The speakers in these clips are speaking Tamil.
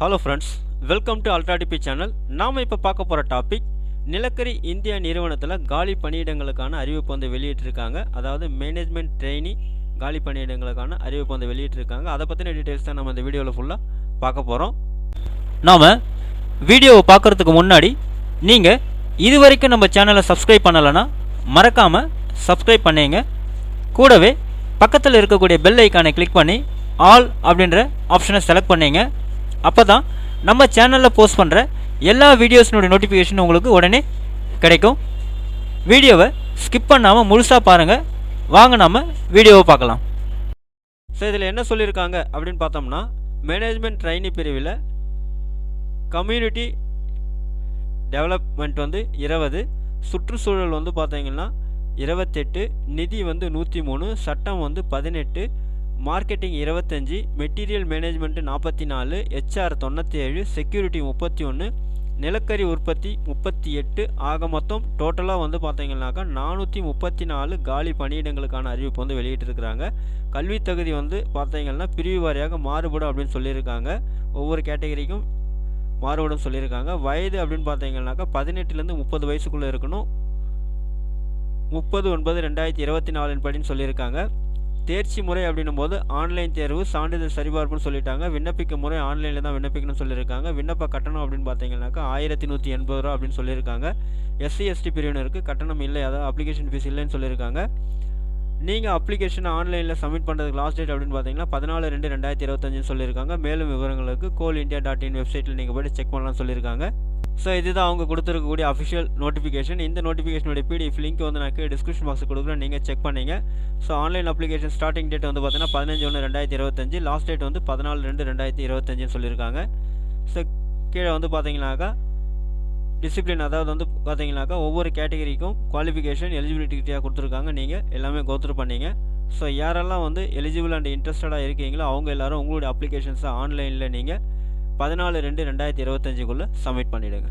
ஹலோ ஃப்ரெண்ட்ஸ் வெல்கம் டு அல்ட்ராடிபி சேனல் நாம் இப்போ பார்க்க போகிற டாபிக் நிலக்கரி இந்தியா நிறுவனத்தில் காலி பணியிடங்களுக்கான அறிவிப்பு வந்து வெளியிட்டிருக்காங்க. அதாவது மேனேஜ்மெண்ட் ட்ரெயினி காலி பணியிடங்களுக்கான அறிவிப்பு வந்து வெளியிட்டிருக்காங்க. அதை பற்றின டீட்டெயில்ஸ் தான் நம்ம இந்த வீடியோவில் ஃபுல்லாக பார்க்க போகிறோம் நாம் வீடியோவை பார்க்குறதுக்கு முன்னாடி நீங்கள் இது வரைக்கும் நம்ம சேனலை சப்ஸ்கிரைப் பண்ணலைன்னா மறக்காமல் சப்ஸ்கிரைப் பண்ணீங்க. கூடவே பக்கத்தில் இருக்கக்கூடிய பெல் ஐக்கானை கிளிக் பண்ணி ஆல் அப்படின்ற ஆப்ஷனை செலக்ட் பண்ணிங்க. அப்போ தான் நம்ம சேனலில் போஸ்ட் பண்ணுற எல்லா வீடியோஸினுடைய நோட்டிஃபிகேஷன் உங்களுக்கு உடனே கிடைக்கும். வீடியோவை ஸ்கிப் பண்ணாமல் முழுசாக பாருங்கள் வாங்க நாம் வீடியோவை பார்க்கலாம். ஸோ இதில் என்ன சொல்லியிருக்காங்க அப்படின்னு பார்த்தோம்னா மேனேஜ்மெண்ட் ட்ரைனி பிரிவில் கம்யூனிட்டி டெவலப்மெண்ட் வந்து இருபது சுற்றுச்சூழல் வந்து பார்த்தீங்கன்னா இருபத்தெட்டு நிதி வந்து நூற்றி மூணு சட்டம் வந்து பதினெட்டு மார்க்கெட்டிங் இருபத்தஞ்சி மெட்டீரியல் மேனேஜ்மெண்ட்டு நாற்பத்தி நாலு ஹெச்ஆர் தொண்ணூற்றி ஏழு செக்யூரிட்டி முப்பத்தி ஒன்று நிலக்கரி உற்பத்தி முப்பத்தி எட்டு ஆக மொத்தம் டோட்டலாக வந்து பார்த்தீங்கன்னாக்கா நானூற்றி முப்பத்தி நாலு காலி பணியிடங்களுக்கான அறிவிப்பு வந்து வெளியிட்டிருக்கிறாங்க. கல்வி தகுதி வந்து பார்த்தீங்கன்னா பிரிவு வாரியாக மாறுபடும் அப்படின்னு சொல்லியிருக்காங்க. ஒவ்வொரு கேட்டகரிக்கும் மாறுபடும் சொல்லியிருக்காங்க. வயது அப்படின்னு பார்த்தீங்கன்னாக்கா பதினெட்டுலேருந்து முப்பது வயசுக்குள்ளே இருக்கணும். முப்பது ஒன்பது ரெண்டாயிரத்தி இருபத்தி நாலின் படின்னு சொல்லியிருக்காங்க. தேர்ச்சி முறை அப்படின்னும் போது ஆன்லைன் தேர்வு சான்றிதழ் சரிபார்ப்புன்னு சொல்லிட்டாங்க. விண்ணப்பிக்கும் முறை ஆன்லைனில் தான் விண்ணப்பிக்கணும்னு சொல்லியிருக்காங்க. விண்ணப்ப கட்டணம் அப்படின்னு பார்த்தீங்கன்னாக்கா ஆயிரத்தி நூற்றி எண்பது ரூபா அப்படின்னு சொல்லியிருக்காங்க. எஸ்சி எஸ்டி பிரிவினருக்கு கட்டணம் இல்லை அதாவது அப்ளிகேஷன் ஃபீஸ் இல்லைன்னு சொல்லியிருக்காங்க. நீங்கள் அப்ளிகேஷனை ஆன்லைனில் சப்மிட் பண்ணுறதுக்கு லாஸ்ட் டேட் அப்படின்னு பார்த்தீங்கன்னா பதினாலு ரெண்டு ரெண்டாயிரத்தி இருபத்தஞ்சுன்னு சொல்லியிருக்காங்க. மேலும் விவரங்களுக்கு கோல் இந்தியா டாட் இன் வெப்சைட்டில் நீங்கள் போய்ட்டு செக் பண்ணலாம்னு சொல்லியிருக்காங்க. ஸோ இதுதான் அவங்க கொடுத்துருக்கக்கூடிய அஃபிஷியல் நோட்டிஃபிகேஷன் இந்த நோட்டிஃபிகேஷனுடைய பிடிஎஃப் லிங்க் வந்து நான் டிஸ்கிரிப்ஷன் பாக்ஸ் கொடுக்குறேன். நீங்கள் செக் பண்ணீங்க. So online application starting date வந்து பார்த்தீங்கன்னா பதினஞ்சு ஒன்று ரெண்டாயிரத்தி இருபத்தஞ்சு. லாஸ்ட் டேட் வந்து பதினாலு ரெண்டு ரெண்டாயிரத்தி இருபத்தஞ்சுன்னு சொல்லியிருக்காங்க. ஸோ கீழே வந்து பார்த்தீங்கன்னாக்கா டிசிப்ளின் அதாவது வந்து பார்த்தீங்கன்னாக்கா ஒவ்வொரு கேட்டகரிக்கும் குவாலிஃபிகேஷன் எலிஜிபிலிட்டியாக கொடுத்துருக்காங்க நீங்கள் எல்லாமே கோத்ரூ பண்ணீங்க. ஸோ யாரெல்லாம் வந்து எலிஜிபிள் அண்ட் இன்ட்ரெஸ்டடாக இருக்கீங்களோ அவங்க எல்லாரும் உங்களுடைய அப்ளிகேஷன்ஸை ஆன்லைனில் நீங்கள் பதினாலு ரெண்டு ரெண்டாயிரத்தி இருபத்தஞ்சுக்குள்ளே சப்மிட் பண்ணிவிடுங்க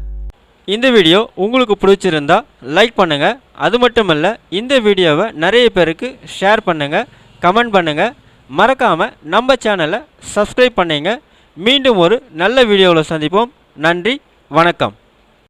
இந்த வீடியோ உங்களுக்கு பிடிச்சிருந்தா லைக் பண்ணுங்கள் அது மட்டும் இல்லை இந்த வீடியோவை நிறைய பேருக்கு ஷேர் பண்ணுங்கள் கமெண்ட் பண்ணுங்கள் மறக்காமல் நம்ம சேனலை சப்ஸ்கிரைப் பண்ணிங்க. மீண்டும் ஒரு நல்ல வீடியோவில் சந்திப்போம். நன்றி வணக்கம்.